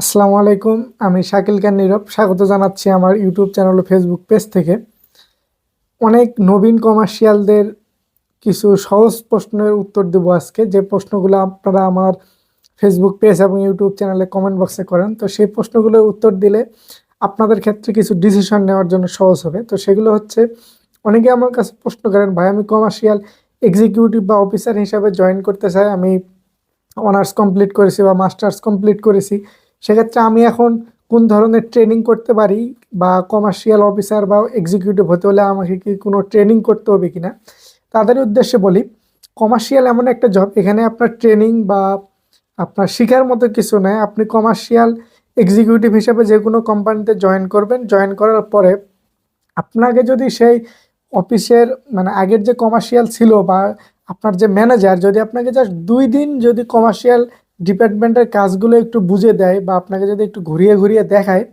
আসসালামু আলাইকুম, আমি শাকিল খান নীরব। স্বাগত জানাচ্ছি আমার ইউটিউব চ্যানেল ও ফেসবুক পেজ থেকে। অনেক নবীন কমার্শিয়ালদের কিছু সহজ প্রশ্নের উত্তর দেবো আজকে। যে প্রশ্নগুলো আপনারা আমার ফেসবুক পেজ এবং ইউটিউব চ্যানেলে কমেন্ট বক্সে করেন, তো সেই প্রশ্নগুলোর উত্তর দিলে আপনাদের ক্ষেত্রে কিছু ডিসিশন নেওয়ার জন্য সহজ হবে। তো সেগুলো হচ্ছে, অনেকে আমার কাছে প্রশ্ন করেন, ভাই, আমি কমার্শিয়াল এক্সিকিউটিভ বা অফিসার হিসাবে জয়েন করতে চাই, আমি অনার্স কমপ্লিট করেছি বা মাস্টার্স কমপ্লিট করেছি সেক্ষেত্রে আমি এখন কোন ধরনের ট্রেনিং করতে পারি বা কমার্শিয়াল অফিসার বা এক্সিকিউটিভ হতে হলে আমাকে কি কোনো ট্রেনিং করতে হবে কি না তাদের উদ্দেশ্যে বলি কমার্শিয়াল এমন একটা জব এখানে আপনার ট্রেনিং বা আপনার শিখার মতো কিছু নয় আপনি কমার্শিয়াল এক্সিকিউটিভ হিসেবে যে কোনো কোম্পানিতে জয়েন করবেন। জয়েন করার পরে আপনাকে যদি সেই অফিসের মানে আগের যে কমার্শিয়াল ছিল বা আপনার যে ম্যানেজার যদি আপনাকে জাস্ট দুই দিন যদি কমার্শিয়াল ডিপার্টমেন্টের কাজগুলো একটু বুঝে দেয় বা আপনাকে যদি একটু ঘুরিয়ে ঘুরিয়ে দেখায়,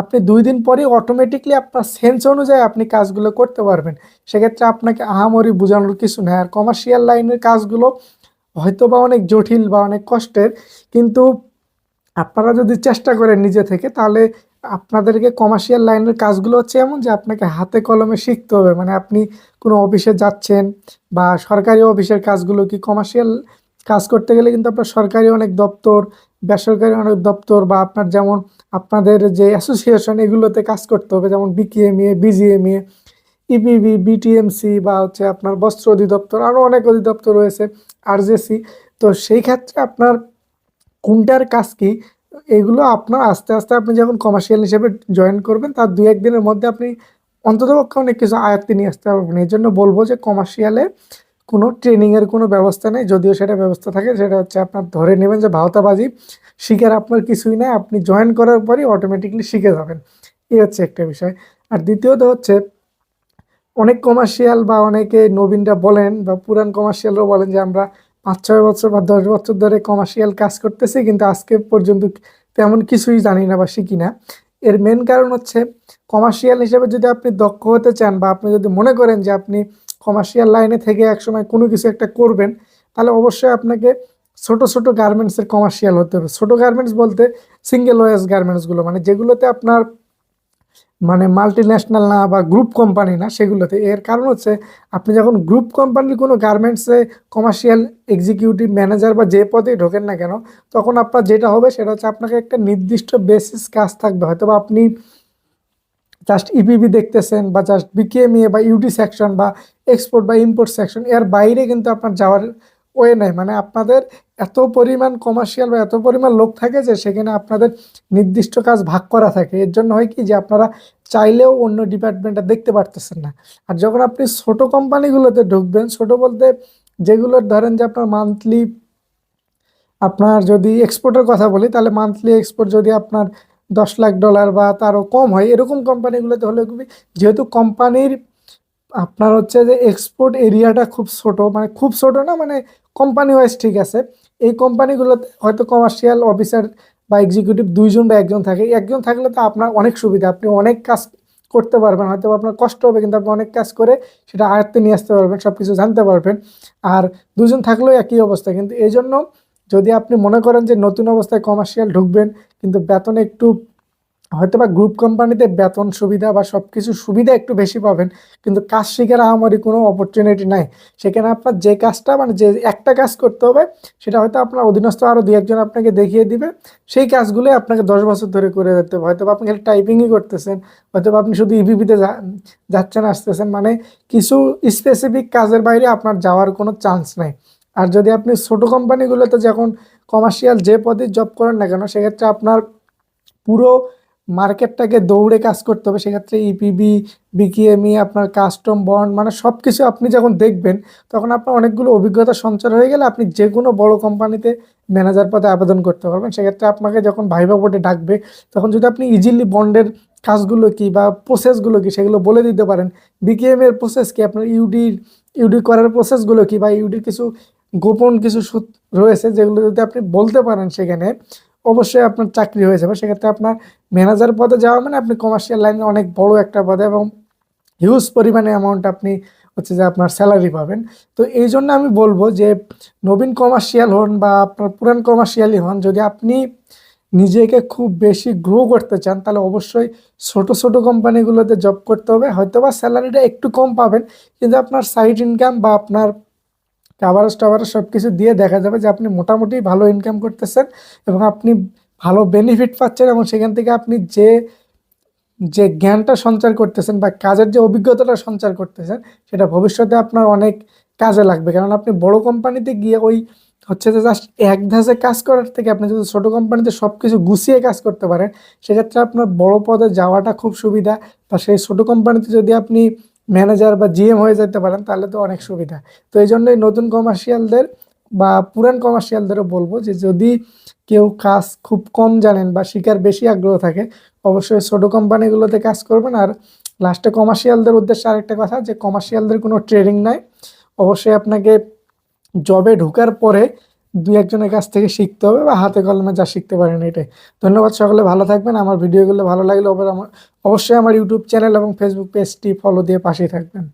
আপনি দুই দিন পরেই অটোমেটিকলি আপনার সেন্স অনুযায়ী আপনি কাজগুলো করতে পারবেন। সেক্ষেত্রে আপনাকে আহামরি বোঝানোর কিছু নেই। আর কমার্শিয়াল লাইনের কাজগুলো হয়তো বা অনেক জটিল বা অনেক কষ্টের, কিন্তু আপনারা যদি চেষ্টা করেন নিজে থেকে, তাহলে আপনাদেরকে কমার্শিয়াল লাইনের কাজগুলো হচ্ছে এমন যে আপনাকে হাতে কলমে শিখতে হবে। মানে আপনি কোনো অফিসে যাচ্ছেন বা সরকারি অফিসের কাজগুলো কি কমার্শিয়াল কাজ করতে গেলে কিন্তু আপনার সরকারি অনেক দপ্তর, বেসরকারি অনেক দপ্তর বা আপনার যেমন আপনাদের যে অ্যাসোসিয়েশন এগুলোতে কাজ করতে হবে, যেমন বিকিএমএ বিজিএমএ ইপিবি বিটিএমসি বা হচ্ছে আপনার বস্ত্র অধিদপ্তর আরও অনেক অধিদপ্তর রয়েছে আরজেসি তো সেই ক্ষেত্রে আপনার কোনটার কাজ কি, এগুলো আপনার আস্তে আস্তে আপনি যখন কমার্শিয়াল হিসেবে জয়েন করবেন, তার দু একদিনের মধ্যে আপনি অন্ততপক্ষে অনেক কিছু আয়ত্তে নিয়ে আসতে পারবেন। এই জন্য বলব যে কমার্শিয়ালে কোনো ট্রেনিংয়ের কোনো ব্যবস্থা নেই, যদিও সেটা ব্যবস্থা থাকে, সেটা হচ্ছে আপনার ধরে নেবেন যে ভাওতাবাজি শিখার আপনার কিছুই নেই, আপনি জয়েন করার পরই অটোমেটিকলি শিখে যাবেন। এই হচ্ছে একটা বিষয়। আর দ্বিতীয়ত হচ্ছে, অনেক কমার্শিয়াল বা অনেকে নবীনরা বলেন বা পুরান কমার্শিয়ালরাও বলেন যে আমরা পাঁচ, ছয় বছর বা দশ বছর ধরে কমার্শিয়াল কাজ করতেছি, কিন্তু আজকে পর্যন্ত তেমন কিছুই জানি না বা শিখি না। এর মেন কারণ হচ্ছে কমার্শিয়াল হিসেবে যদি আপনি দক্ষ হতে চান বা আপনি যদি মনে করেন যে আপনি কমার্শিয়াল লাইনে থেকে একসময় কোনো কিছু একটা করবেন, তাহলে অবশ্যই আপনাকে ছোট ছোট গার্মেন্টসের কমার্শিয়াল হতে হবে। ছোটো গার্মেন্টস বলতে সিঙ্গেল ওয়েস গার্মেন্টসগুলো মানে যেগুলোতে আপনার মানে মাল্টি ন্যাশনাল না বা গ্রুপ কোম্পানি না সেগুলোতে। এর কারণ হচ্ছে, আপনি যখন গ্রুপ কোম্পানির কোনো গার্মেন্টসে কমার্শিয়াল এক্সিকিউটিভ ম্যানেজার বা যে পদেই ঢোকেন না কেন, তখন আপনার যেটা হবে সেটা হচ্ছে আপনাকে একটা নির্দিষ্ট বেসিস কাজ থাকবে। হয়তো বা আপনি জাস্ট ইপিবি দেখতেছেন বা জাস্ট বিকেএমএ বা ইউডি সেকশন বা এক্সপোর্ট বা ইম্পোর্ট সেকশন এর বাইরে কিন্তু আপনার যাওয়ার ওয়ে নাই। মানে আপনাদের এত পরিমাণ কমার্শিয়াল বা এত পরিমাণ লোক থাকে যে সেখানে আপনাদের নির্দিষ্ট কাজ ভাগ করা থাকে। এর জন্য হয় কি যে আপনারা চাইলেও অন্য ডিপার্টমেন্টটা দেখতে পারতেছেন না। আর যখন আপনি ছোট কোম্পানিগুলোতে ঢুকবেন, ছোট বলতে যেগুলোর ধরেন যে আপনার মান্থলি আপনার যদি এক্সপোর্টের কথা বলি, তাহলে মান্থলি এক্সপোর্ট যদি আপনার দশ লাখ ডলার বা তারও কম হয়, এরকম কোম্পানিগুলোতে হলে যেহেতু কোম্পানির আপনার হচ্ছে যে এক্সপোর্ট এরিয়াটা খুব ছোট মানে খুব ছোট না মানে কোম্পানি ওয়াইজ ঠিক আছে। এই কোম্পানিগুলোতে হয়তো কমার্শিয়াল অফিসার বা এক্সিকিউটিভ দুইজন বা একজন থাকে। একজন থাকলে তো আপনার অনেক সুবিধা, আপনি অনেক কাজ করতে পারবেন, হয়তো আপনার কষ্ট হবে, কিন্তু আপনি অনেক কাজ করে সেটা আয়ত্তে নিয়ে আসতে পারবেন সব কিছু জানতে পারবেন। আর দুজন থাকলেও একই অবস্থা, কিন্তু এই জন্য যদি আপনি মনে করেন যে নতুন অবস্থায় কমার্শিয়াল ঢুকবেন, কিন্তু বেতন একটু হয়তো বা গ্রুপ কোম্পানিতে বেতন সুবিধা বা সব কিছু সুবিধা একটু বেশি পাবেন, কিন্তু কাজ শিখার আহামরি কোনো অপরচুনিটি নাই। সেখানে আপনার যে কাজটা মানে যে একটা কাজ করতে হবে, সেটা হয়তো আপনার অধীনস্থ আরও দু একজন আপনাকে দেখিয়ে দিবে। সেই কাজগুলোই আপনাকে দশ বছর ধরে করে যেতে হবে। হয়তো আপনি খালি টাইপিংই করতেছেন হয়তো আপনি শুধু ইভিপিতে যাচ্ছেন, আসতেছেন মানে কিছু স্পেসিফিক কাজের বাইরে আপনার যাওয়ার কোনো চান্স নাই। আর যদি আপনি ছোটো কোম্পানিগুলোতে যখন কমার্শিয়াল যে পদে জব করেন না কেন, সেক্ষেত্রে আপনার পুরো মার্কেটটাকে দৌড়ে কাজ করতে হবে, সেক্ষেত্রে ইপিবি বিকিএমই আপনার কাস্টম বন্ড মানে সব কিছু আপনি যখন দেখবেন, তখন আপনার অনেকগুলো অভিজ্ঞতা সঞ্চার হয়ে গেলে আপনি যে কোনো বড় কোম্পানিতে ম্যানেজার পদে আবেদন করতে পারবেন। সেক্ষেত্রে আপনাকে যখন ভাইবা বোর্ডে ডাকবে, তখন যদি আপনি ইজিলি বন্ডের কাজগুলো কি বা প্রসেসগুলো কি সেগুলো বলে দিতে পারেন বিকিএম এর প্রসেস কি, আপনার ইউডি ইউডি করার প্রসেসগুলো কি বা ইউডির কিছু গোপন কিছু রয়েছে, যেগুলো যদি আপনি বলতে পারেন সেখানে অবশ্যই আপনার চাকরি হয়ে যাবে। সেক্ষেত্রে আপনার ম্যানেজার পদে যাওয়া মানে আপনি কমার্শিয়াল লাইনে অনেক বড় একটা পদে এবং হিউজ পরিমাণে অ্যামাউন্ট আপনি হচ্ছে যে আপনার স্যালারি পাবেন। তো এই জন্য আমি বলব যে নবীন কমার্শিয়াল হন বা আপনার পুরান কমার্শিয়ালই হন, যদি আপনি নিজেকে খুব বেশি গ্রো করতে চান, তাহলে অবশ্যই ছোট ছোট কোম্পানিগুলোতে জব করতে হবে। হয়তো বা স্যালারিটা একটু কম পাবেন, কিন্তু আপনার সাইড ইনকাম বা আপনার কাভারেজ টাভারেজ সব কিছু দিয়ে দেখা যাবে যে আপনি মোটামুটি ভালো ইনকাম করতেছেন এবং আপনি ভালো বেনিফিট পাচ্ছেন এবং সেখান থেকে আপনি যে যে জ্ঞানটা সঞ্চার করতেছেন বা কাজের যে অভিজ্ঞতাটা সঞ্চার করতেছেন সেটা ভবিষ্যতে আপনার অনেক কাজে লাগবে। কারণ আপনি বড় কোম্পানিতে গিয়ে ওই হচ্ছে যে জাস্ট এক ধাঁচে কাজ করার থেকে আপনি যদি ছোটো কোম্পানিতে সব কিছু গুছিয়ে কাজ করতে পারেন, সেক্ষেত্রে আপনার বড় পদে যাওয়াটা খুব সুবিধা বা সেই ছোটো কোম্পানিতে যদি আপনি ম্যানেজার বা জিএম হয়ে যেতে পারেন, তাহলে তো অনেক সুবিধা। তো এই জন্যই নতুন কমার্শিয়ালদের বা পুরান কমার্শিয়ালদেরও বলব যে, যদি কেউ কাজ খুব কম জানেন বা শিকার বেশি আগ্রহ থাকে, অবশ্যই ছোটো কোম্পানিগুলোতে কাজ করবেন। আর লাস্টে কমার্শিয়ালদের উদ্দেশ্যে আরেকটা কথা, যে কমার্শিয়ালদের কোনো ট্রেনিং নাই। অবশ্যই আপনাকে জবে ঢোকার পরে দুই একজনের কাছ থেকে শিখতে হবে বা হাতে কলমে যা শিখতে পারেন এটাই। ধন্যবাদ সকলে, ভালো থাকবেন। আমার ভিডিওগুলো ভালো লাগলে অবশ্যই আমার অবশ্যই আমার ইউটিউব চ্যানেল এবং ফেসবুক পেজটি ফলো দিয়ে পাশেই থাকবেন।